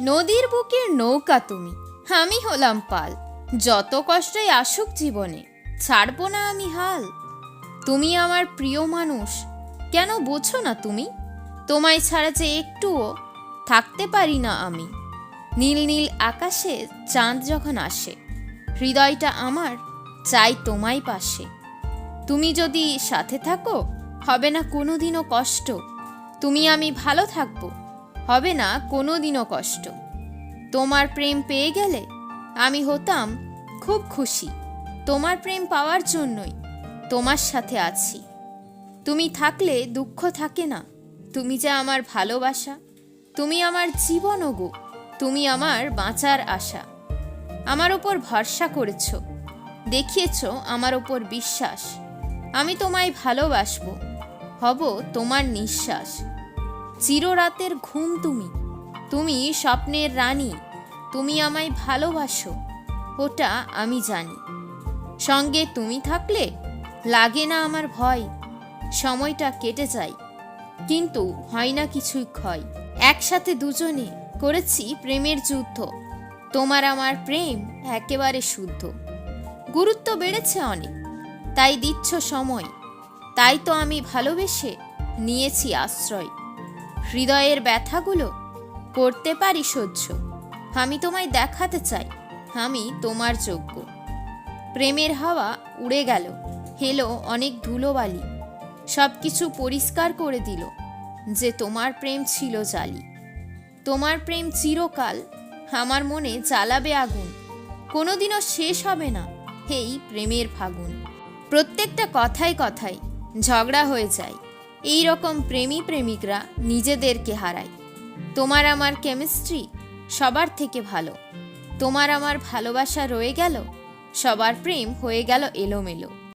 নদীর বুকের নৌকা তুমি। আমি হলাম পাল। যত কষ্টই আসুক জীবনে, ছাড়বো না আমি হাল। তুমি আমার প্রিয় মানুষ। কেন বোঝো না তুমি? তোমায় ছাড়া যে একটুও থাকতে পারি না আমি। নীল নীল আকাশে চাঁদ যখন আসে, হৃদয়টা আমার চাই তোমায় পাশে। তুমি যদি সাথে থাকো, হবে না কোনোদিনও কষ্ট। তুমি আমি ভালো থাকব। হবে না কোনোদিনও কষ্ট। তোমার প্রেম পেয়ে গেলে আমি হতাম খুব খুশি। তোমার প্রেম পাওয়ার জন্যই তোমার সাথে আছি। তুমি থাকলে দুঃখ থাকে না। তুমি যে আমার ভালোবাসা। তুমি আমার জীবন গো তুমি আমার বাঁচার আশা। আমার ওপর ভরসা করেছ। দেখিয়েছ আমার ওপর বিশ্বাস। আমি তোমায় ভালোবাসবো। হব তোমার নিঃশ্বাস। চিররাতের ঘুম তুমি। তুমি স্বপ্নের রানী। তুমি আমায় ভালোবাসো। ওটা আমি জানি। সঙ্গে তুমি থাকলে লাগে না আমার ভয়। সময়টা কেটে যায়। কিন্তু হয় না কিছুই ক্ষয়। একসাথে দুজনে করেছি প্রেমের যুদ্ধ। তোমার আমার প্রেম একেবারে শুদ্ধ। গুরুত্ব বেড়েছে অনেক। তাই দিচ্ছ সময়। তাই তো আমি ভালোবেসে নিয়েছি আশ্রয়। হৃদয়ের ব্যথাগুলো করতে পারি সহ্য। আমি তোমায় দেখাতে চাই। আমি তোমার যোগ্য। প্রেমের হাওয়া উড়ে গেল। হেলো অনেক ধুলোবালি। সব কিছু পরিষ্কার করে দিল যে তোমার প্রেম ছিল জালি। তোমার প্রেম চিরকাল আমার মনে জ্বালাবে আগুন। কোনোদিনও শেষ হবে না এই প্রেমের ফাগুন। প্রত্যেকটা কথায় কথায় ঝগড়া হয়ে যায়। এই রকম প্রেমী প্রেমিকরা নিজেদেরকে হারায়। তোমার আমার কেমিস্ট্রি সবার থেকে ভালো। তোমার আমার ভালোবাসা রয়ে গেল, সবার প্রেম হয়ে গেল এলোমেলো।